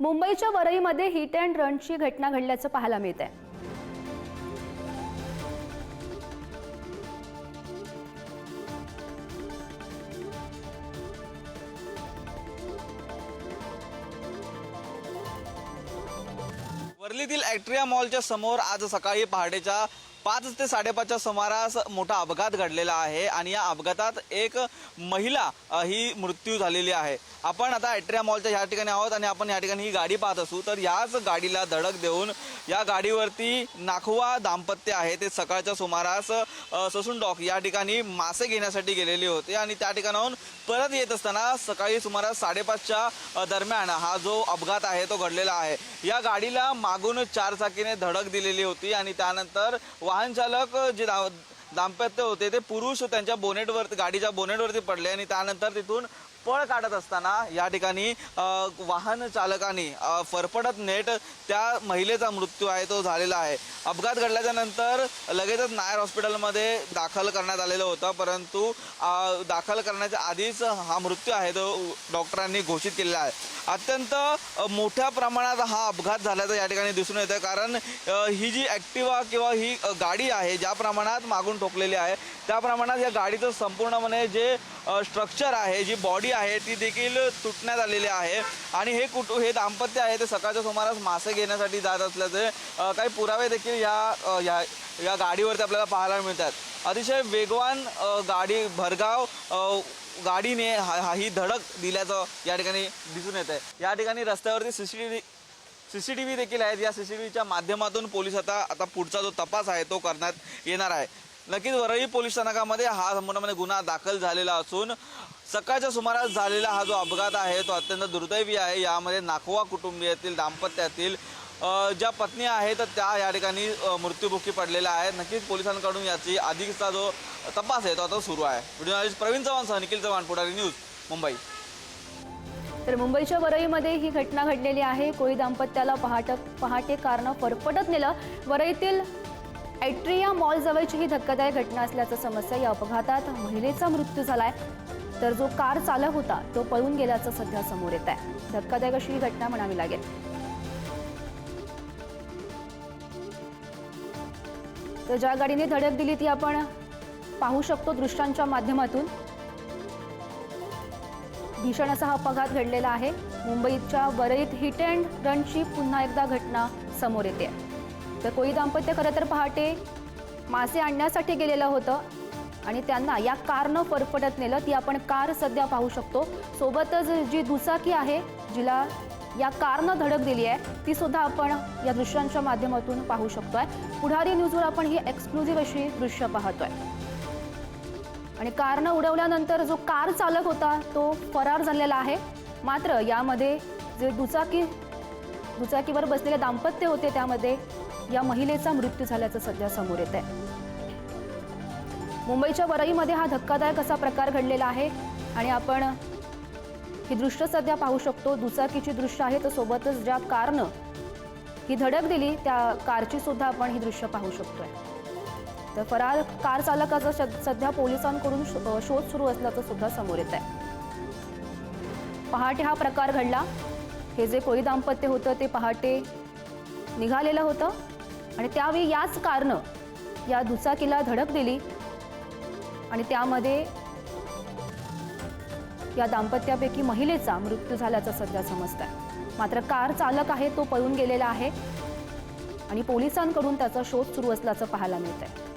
मुंबईच्या वरईमध्ये hit and रनची घटना घडल्याचं पाहायला मिळत आहे वर्लीतील ॲक्ट्रिया मॉलच्या समोर आज सकाळी पहाटेच्या पाच ते साडेपाचच्या सुमारास मोठा अपघात घडलेला आहे आणि या अपघातात एक महिला ही मृत्यू झालेली आहे. आपण आता ॲट्रिया मॉलच्या ह्या ठिकाणी आहोत आणि आपण या ठिकाणी ही गाडी पाहत असू तर याच गाडीला धडक देऊन या गाडीवरती नाखवा दाम्पत्य आहे. ते सकाळच्या सुमारास ससून डॉक या ठिकाणी मासे घेण्यासाठी गेलेले होते आणि त्या ठिकाणाहून परत येत असताना सकाळी सुमारास साडेपाचच्या दरम्यान हा जो अपघात आहे तो घडलेला आहे. या गाडीला मागून चार चाकीने धडक दिलेली होती आणि त्यानंतर वाहन चालक जे दाम्पत्य होते ते पुरुष त्यांच्या बोनेटवर गाडीच्या बोनेटवरती पडले आणि त्यानंतर तिथून पळ काढत असताना या ठिकाणी वाहन चालकाने फरफडत नेट त्या महिलेचा मृत्यू आहे तो झालेला आहे. अपघात घडल्याच्या नंतर लगेचच नायर हॉस्पिटलमध्ये दाखल करण्यात आलेलं होतं परंतु दाखल करण्याच्या आधीच हा मृत्यू आहे तो डॉक्टरांनी घोषित केलेला आहे. अत्यंत मोठ्या प्रमाणात हा अपघात झाल्याचं या ठिकाणी दिसून येतं कारण ही जी ॲक्टिवा किंवा ही गाडी आहे ज्या प्रमाणात मागून ठोकलेली आहे त्या प्रमाणात या गाडीचं संपूर्णपणे जे स्ट्रक्चर आहे जी बॉडी आहे ती देखील तुटण्यात आलेली आहे. आणि हे कुटु हे दाम्पत्य आहे ते सकाळच्या सुमारास मासे घेण्यासाठी जात असल्याचे काही पुरावे देखील या या या गाडीवरती आपल्याला पाहायला मिळतात. अतिशय वेगवान गाडी भरगाव गाडीने हा- ही धडक दिल्याचं या ठिकाणी दिसून येत आहे या ठिकाणी रस्त्यावरती C C T V C C T V देखील आहेत. या सी सी टी व्हीच्या माध्यमातून पोलीस आता आता पुढचा जो तपास आहे तो करण्यात येणार आहे. नक्कीच वरळी पोलीस स्थानकामध्ये हा संपूर्णपणे गुन्हा दाखल झालेला असून सकाळच्या सुमारास झालेला हा जो अपघात आहे तो अत्यंत दुर्दैवी आहे. यामध्ये नाकवा कुटुंबियातील दाम्पत्यातील ज्या पत्नी आहेत त्या या ठिकाणी अ, मृत्युमुखी पडलेल्या आहेत. नक्कीच पोलिसांकडून याची अधिकचा जो तपास आहे तो आता सुरू आहे. व्हिडिओ जर्नलिस्ट प्रवीण चव्हाणसह निखिल चव्हाण पुढारी न्यूज मुंबई. तर मुंबईच्या वरईमध्ये ही घटना घडलेली आहे. कोळी दाम्पत्याला पहाट पहाटे कारनं फरफटत नेलं. वरईतील ॲट्रिया मॉल जवळची ही धक्कादायक घटना असल्याचं समस्या या अपघातात महिलेचा मृत्यू झालाय. तर जो कार चालक होता तो पळून गेल्याचं सध्या समोर येत आहे धक्कादायक अशी ही घटना म्हणावी लागेल. तर ज्या गाडीने धडक दिली ती आपण पाहू शकतो दृश्यांच्या माध्यमातून. भीषण असा हा अपघात घडलेला आहे. मुंबईच्या वरईत हिट अँड रनची पुन्हा एकदा घटना समोर येते. तर कोळी दाम्पत्य खरं तर पहाटे मासे आणण्यासाठी गेलेलं होतं. आणि त्यांना या कारनं फरफटत नेलं. ती आपण कार सध्या पाहू शकतो. सोबतच जी दुचाकी आहे जिला या कारनं धडक दिली आहे ती सुद्धा आपण या दृश्यांच्या माध्यमातून पाहू शकतोय. पुढारी न्यूजवर आपण ही एक्सक्लुझिव्ह अशी दृश्य पाहतोय. आणि कारनं उडवल्यानंतर जो कार चालक होता तो फरार झालेला आहे. मात्र यामध्ये जे दुचाकी दुचाकीवर बसलेले दाम्पत्य होते त्यामध्ये या महिलेचा मृत्यू झाल्याचं सध्या समोर येत आहे. मुंबईच्या वरईमध्ये हा धक्कादायक असा प्रकार घडलेला आहे आणि आपण ही दृश्य सध्या पाहू शकतो. दुचाकीची दृश्य आहे तर सोबतच ज्या कारनं ही धडक दिली त्या कारची सुद्धा आपण ही दृश्य पाहू शकतोय. तर फरार कार चालकाचा सध्या पोलिसांकडून शोध सुरू असल्याचं सुद्धा समोर येत आहे. पहाटे हा प्रकार घडला. हे जे कोळी दाम्पत्य होतं ते पहाटे निघालेलं होतं. आणि त्यावेळी याच कारनं या दुचाकीला धडक दिली आणि त्यामध्ये या दाम्पत्यापैकी महिलेचा मृत्यू झाल्याचं सध्या समजत आहे मात्र कार चालक आहे तो पळून गेलेला आहे आणि पोलिसांकडून त्याचा शोध सुरू असल्याचं पाहायला मिळत आहे